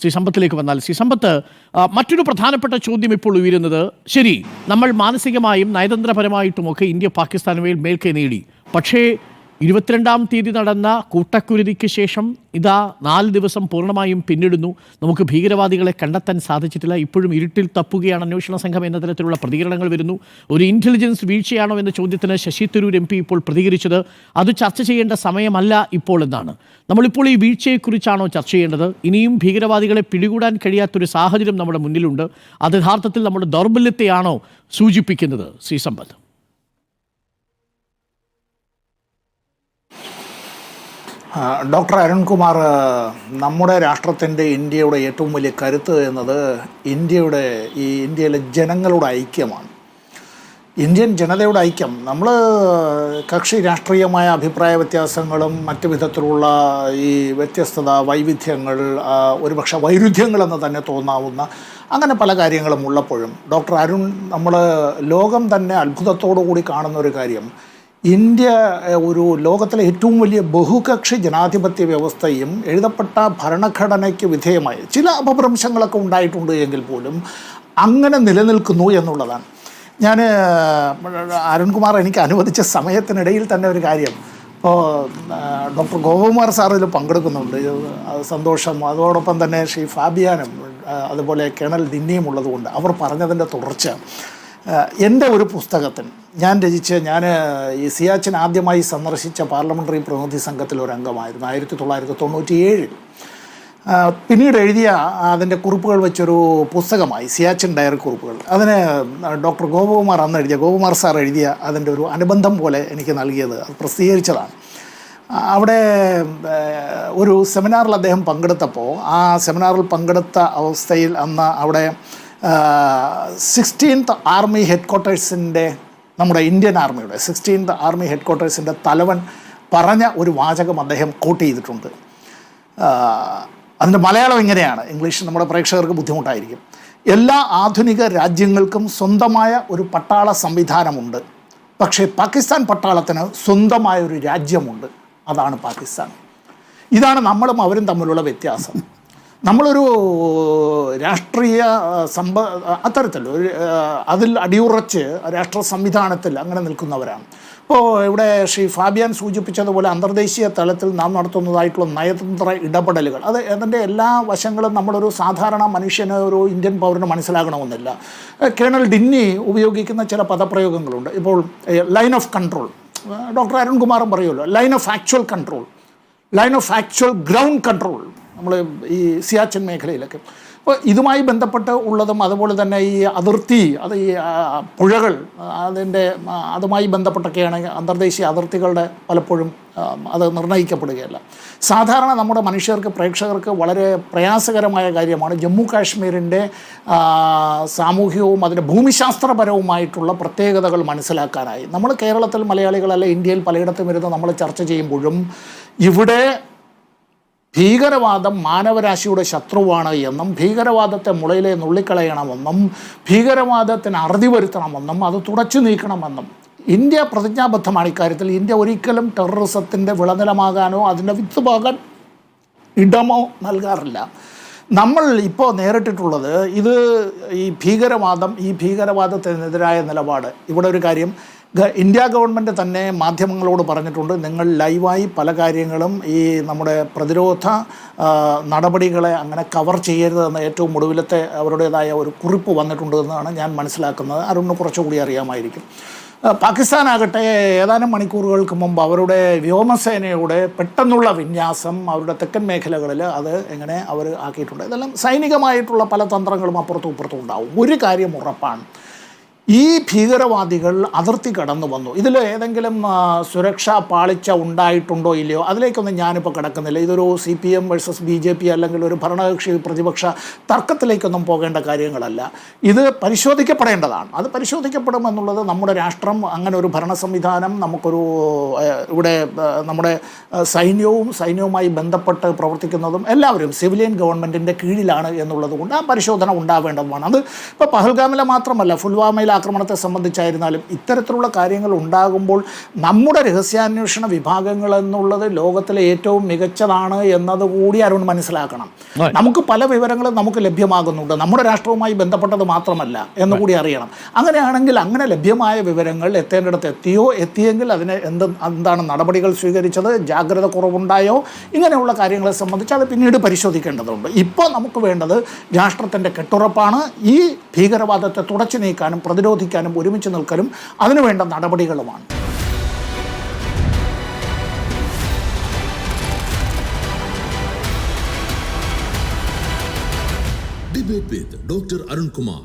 ശ്രീ സമ്പത്തിലേക്ക് വന്നാൽ. ശ്രീ സമ്പത്ത് മറ്റൊരു പ്രധാനപ്പെട്ട ചോദ്യം ഇപ്പോൾ ഉയരുന്നത് ശരി നമ്മൾ മാനസികമായും നയതന്ത്രപരമായിട്ടുമൊക്കെ ഇന്ത്യ പാകിസ്ഥാന് മേൽ മേൽക്കൈ നേടി. പക്ഷേ ഇരുപത്തിരണ്ടാം തീയതി നടന്ന കൂട്ടക്കുരുതിക്ക് ശേഷം ഇതാ നാല് ദിവസം പൂർണമായും പിന്നിടുന്നു. നമുക്ക് ഭീകരവാദികളെ കണ്ടെത്താൻ സാധിച്ചിട്ടില്ല. ഇപ്പോഴും ഇരുട്ടിൽ തപ്പുകയാണ് അന്വേഷണ സംഘം എന്ന തരത്തിലുള്ള പ്രതികരണങ്ങൾ വരുന്നു. ഒരു ഇന്റലിജൻസ് വീഴ്ചയാണോ എന്ന ചോദ്യത്തിന് ശശി തരൂർ എം പി ഇപ്പോൾ പ്രതികരിച്ചത്. അത് ചർച്ച ചെയ്യേണ്ട സമയമല്ല ഇപ്പോൾ എന്നാണ്. നമ്മളിപ്പോൾ ഈ വീഴ്ചയെക്കുറിച്ചാണോ ചർച്ച ചെയ്യേണ്ടത്? ഇനിയും ഭീകരവാദികളെ പിടികൂടാൻ കഴിയാത്തൊരു സാഹചര്യം നമ്മുടെ മുന്നിലുണ്ട്. അത് യഥാർത്ഥത്തിൽ നമ്മുടെ ദൗർബല്യത്തെയാണോ സൂചിപ്പിക്കുന്നത്? ശ്രീ സമ്പത്ത്. ഡോക്ടർ അരുൺകുമാർ നമ്മുടെ രാഷ്ട്രത്തിന്റെ ഇന്ത്യയുടെ ഏറ്റവും വലിയ കരുത്ത് എന്നത് ഇന്ത്യയുടെ ഈ ഇന്ത്യയിലെ ജനങ്ങളുടെ ഐക്യമാണ്. ഇന്ത്യൻ ജനതയുടെ ഐക്യം. നമ്മൾ കക്ഷി രാഷ്ട്രീയമായ അഭിപ്രായ വ്യത്യാസങ്ങളും മറ്റു വിധത്തിലുള്ള ഈ വ്യത്യസ്തത വൈവിധ്യങ്ങൾ ഒരുപക്ഷെ വൈരുദ്ധ്യങ്ങളെന്ന് തന്നെ തോന്നാവുന്ന അങ്ങനെ പല കാര്യങ്ങളും ഉള്ളപ്പോഴും ഡോക്ടർ അരുൺ നമ്മൾ ലോകം തന്നെ അത്ഭുതത്തോടു കൂടി കാണുന്ന ഒരു കാര്യം ഇന്ത്യ ഒരു ലോകത്തിലെ ഏറ്റവും വലിയ ബഹുകക്ഷി ജനാധിപത്യ വ്യവസ്ഥയും എഴുതപ്പെട്ട ഭരണഘടനയ്ക്ക് വിധേയമായി. ചില അപഭ്രംശങ്ങളൊക്കെ ഉണ്ടായിട്ടുണ്ട് എങ്കിൽ പോലും അങ്ങനെ നിലനിൽക്കുന്നു എന്നുള്ളതാണ്. ഞാൻ അരുൺകുമാർ എനിക്ക് അനുവദിച്ച സമയത്തിനിടയിൽ തന്നെ ഒരു കാര്യം. ഇപ്പോൾ ഡോക്ടർ ഗോപകുമാർ സാർ ഇതിൽ പങ്കെടുക്കുന്നുണ്ട്. സന്തോഷം. അതോടൊപ്പം തന്നെ ശ്രീ ഫാബിയാനും അതുപോലെ കേണൽ ദിന്നിയും ഉള്ളതുകൊണ്ട് അവർ പറഞ്ഞതിന്റെ തുടർച്ച. എന്റെ ഒരു പുസ്തകത്തിന് ഞാൻ രചിച്ച് ഞാൻ ഈ സിയാച്ചിൻ ആദ്യമായി സന്ദർശിച്ച പാർലമെന്ററി പ്രതിനിധി സംഘത്തിൽ ഒരു അംഗമായിരുന്നു ആയിരത്തി തൊള്ളായിരത്തി തൊണ്ണൂറ്റി ഏഴിൽ പിന്നീട് എഴുതിയ അതിന്റെ കുറിപ്പുകൾ വെച്ചൊരു പുസ്തകമായി സിയാച്ചിൻ ഡയറി കുറിപ്പുകൾ. അതിന് ഡോക്ടർ ഗോപകുമാർ അന്ന് എഴുതിയ ഗോപകുമാർ സാർ എഴുതിയ അതിന്റെ ഒരു അനുബന്ധം പോലെ എനിക്ക് നൽകിയത് അത് പ്രസിദ്ധീകരിച്ചതാണ്. അവിടെ ഒരു സെമിനാറിൽ അദ്ദേഹം പങ്കെടുത്തപ്പോൾ ആ സെമിനാറിൽ പങ്കെടുത്ത അവസ്ഥയിൽ അന്ന് അവിടെ സിക്സ്റ്റീൻത്ത് ആർമി ഹെഡ് ക്വാർട്ടേഴ്സിന്റെ നമ്മുടെ ഇന്ത്യൻ ആർമിയുടെ സിക്സ്റ്റീൻത്ത് ആർമി ഹെഡ് ക്വാർട്ടേഴ്സിന്റെ തലവൻ പറഞ്ഞ ഒരു വാചകം അദ്ദേഹം കോട്ട് ചെയ്തിട്ടുണ്ട്. അതിന്റെ മലയാളം ഇങ്ങനെയാണ് ഇംഗ്ലീഷ് നമ്മുടെ പ്രേക്ഷകർക്ക് ബുദ്ധിമുട്ടായിരിക്കും. എല്ലാ ആധുനിക രാജ്യങ്ങൾക്കും സ്വന്തമായ ഒരു പട്ടാള സംവിധാനമുണ്ട്. പക്ഷേ പാകിസ്ഥാൻ പട്ടാളത്തിന് സ്വന്തമായ ഒരു രാജ്യമുണ്ട്. അതാണ് പാകിസ്ഥാൻ. ഇതാണ് നമ്മളും അവരും തമ്മിലുള്ള വ്യത്യാസം. നമ്മളൊരു രാഷ്ട്രീയ സമ്പ അത്തരത്തിൽ ഒരു അതിൽ അടിയുറച്ച് രാഷ്ട്ര സംവിധാനത്തിൽ അങ്ങനെ നിൽക്കുന്നവരാണ്. ഇപ്പോൾ ഇവിടെ ശ്രീ ഫാബിയാൻ സൂചിപ്പിച്ചതുപോലെ അന്തർദേശീയ തലത്തിൽ നാം നടത്തുന്നതായിട്ടുള്ള നയതന്ത്ര ഇടപെടലുകൾ. അത് അതിന്റെ എല്ലാ വശങ്ങളും നമ്മളൊരു സാധാരണ മനുഷ്യന് ഒരു ഇന്ത്യൻ പൗരന് മനസ്സിലാകണമെന്നില്ല. കേണൽ ഡിന്നി ഉപയോഗിക്കുന്ന ചില പദപ്രയോഗങ്ങളുണ്ട്. ഇപ്പോൾ ലൈൻ ഓഫ് കൺട്രോൾ. ഡോക്ടർ അരുൺകുമാറും പറയുമല്ലോ line of actual control. Line of actual ground control. നമ്മൾ ഈ സിയാച്ചൻ മേഖലയിലൊക്കെ. അപ്പോൾ ഇതുമായി ബന്ധപ്പെട്ട് ഉള്ളതും അതുപോലെ തന്നെ ഈ അതിർത്തി അത് ഈ പുഴകൾ അതിന്റെ അതുമായി ബന്ധപ്പെട്ടൊക്കെയാണ് അന്തർദേശീയ അതിർത്തികളുടെ പലപ്പോഴും അത് നിർണയിക്കപ്പെടുകയല്ല സാധാരണ നമ്മുടെ മനുഷ്യർക്ക് പ്രേക്ഷകർക്ക് വളരെ പ്രയാസകരമായ കാര്യമാണ് ജമ്മു കാശ്മീരിന്റെ സാമൂഹികവും അതിന്റെ ഭൂമിശാസ്ത്രപരവുമായിട്ടുള്ള പ്രത്യേകതകൾ മനസ്സിലാക്കാനായി. നമ്മൾ കേരളത്തിൽ മലയാളികളല്ല ഇന്ത്യയിൽ പലയിടത്തും ഇരുന്ന് നമ്മൾ ചർച്ച ചെയ്യുമ്പോഴും ഇവിടെ ഭീകരവാദം മാനവരാശിയുടെ ശത്രുവാണ് എന്നും ഭീകരവാദത്തെ മുളയിലെ നുള്ളിക്കളയണമെന്നും ഭീകരവാദത്തിന് അറുതി വരുത്തണമെന്നും അത് തുടച്ചു നീക്കണമെന്നും. ഇന്ത്യ പ്രതിജ്ഞാബദ്ധമാണ് ഇക്കാര്യത്തിൽ. ഇന്ത്യ ഒരിക്കലും ടെററിസത്തിന്റെ വിളനിലമാകാനോ അതിന്റെ വിത്തുപാകാൻ ഇടമോ നൽകാറില്ല. നമ്മൾ ഇപ്പോൾ നേരിട്ടിട്ടുള്ളത് ഇത് ഈ ഭീകരവാദം ഈ ഭീകരവാദത്തിനെതിരായ നിലപാട്. ഇവിടെ ഒരു കാര്യം ഇന്ത്യ ഗവൺമെന്റ് തന്നെ മാധ്യമങ്ങളോട് പറഞ്ഞിട്ടുണ്ട് നിങ്ങൾ ലൈവായി പല കാര്യങ്ങളും ഈ നമ്മുടെ പ്രതിരോധ നടപടികളെ അങ്ങനെ കവർ ചെയ്യരുതെന്ന് ഏറ്റവും ഒടുവിലത്തെ അവരുടേതായ ഒരു കുറിപ്പ് വന്നിട്ടുണ്ട് എന്നാണ് ഞാൻ മനസ്സിലാക്കുന്നത്. അരുണിന് കുറച്ചുകൂടി അറിയാമായിരിക്കും. പാകിസ്ഥാനാകട്ടെ ഏതാനും മണിക്കൂറുകൾക്ക് മുമ്പ് അവരുടെ വ്യോമസേനയുടെ പെട്ടെന്നുള്ള വിന്യാസം അവരുടെ തെക്കൻ മേഖലകളിൽ അത് എങ്ങനെ അവർ ആക്കിയിട്ടുണ്ട്. ഇതെല്ലാം സൈനികമായിട്ടുള്ള പല തന്ത്രങ്ങളും അപ്പുറത്തും ഇപ്പുറത്തും ഉണ്ടാവും. ഒരു കാര്യം ഉറപ്പാണ്. ഈ ഭീകരവാദികൾ അതിർത്തി കടന്നു വന്നു. ഇതിൽ ഏതെങ്കിലും സുരക്ഷാ പാളിച്ച ഉണ്ടായിട്ടുണ്ടോ ഇല്ലയോ? അതിലേക്കൊന്നും ഞാനിപ്പോൾ കിടക്കുന്നില്ല. ഇതൊരു C P M versus B J P അല്ലെങ്കിൽ ഒരു ഭരണകക്ഷി പ്രതിപക്ഷ തർക്കത്തിലേക്കൊന്നും പോകേണ്ട കാര്യങ്ങളല്ല. ഇത് പരിശോധിക്കപ്പെടേണ്ടതാണ്. അത് പരിശോധിക്കപ്പെടുമെന്നുള്ളത് നമ്മുടെ രാഷ്ട്രം അങ്ങനെ ഒരു ഭരണ സംവിധാനം നമുക്കൊരു ഇവിടെ നമ്മുടെ സൈന്യവും സൈന്യവുമായി ബന്ധപ്പെട്ട് പ്രവർത്തിക്കുന്നതും എല്ലാവരും സിവിലിയൻ ഗവൺമെന്റിന്റെ കീഴിലാണ് എന്നുള്ളത് കൊണ്ട് ആ പരിശോധന ഉണ്ടാവേണ്ടതുമാണ്. അത് ഇപ്പോൾ പഹൽഗാമിലെ മാത്രമല്ല ഫുൽവാമയിൽ ആക്രമണത്തെ സംബന്ധിച്ചായിരുന്നാലും ഇത്തരത്തിലുള്ള കാര്യങ്ങൾ ഉണ്ടാകുമ്പോൾ നമ്മുടെ രഹസ്യാന്വേഷണ വിഭാഗങ്ങൾ എന്നുള്ളത് ലോകത്തിലെ ഏറ്റവും മികച്ചതാണ് എന്നതുകൂടി അരുൺ മനസ്സിലാക്കണം. നമുക്ക് പല വിവരങ്ങളും നമുക്ക് ലഭ്യമാകുന്നുണ്ട്. നമ്മുടെ രാഷ്ട്രവുമായി ബന്ധപ്പെട്ടത് മാത്രമല്ല എന്നുകൂടി അറിയണം. അങ്ങനെയാണെങ്കിൽ അങ്ങനെ ലഭ്യമായ വിവരങ്ങൾ എത്തേണ്ടിടത്ത് എത്തിയോ? എത്തിയെങ്കിൽ അതിന് എന്ത് എന്താണ് നടപടികൾ സ്വീകരിച്ചത്? ജാഗ്രത കുറവുണ്ടായോ? ഇങ്ങനെയുള്ള കാര്യങ്ങളെ സംബന്ധിച്ച് അത് പിന്നീട് പരിശോധിക്കേണ്ടതുണ്ട്. ഇപ്പോൾ നമുക്ക് വേണ്ടത് രാഷ്ട്രത്തിന്റെ കെട്ടുറപ്പാണ്. ഈ ഭീകരവാദത്തെ തുടച്ചു നീക്കാനും പ്രതിരോധിക്കാനും ഒരുമിച്ച് നിൽക്കലും അതിനുവേണ്ട നടപടികളുമാണ്. ഡോക്ടർ അരുൺകുമാർ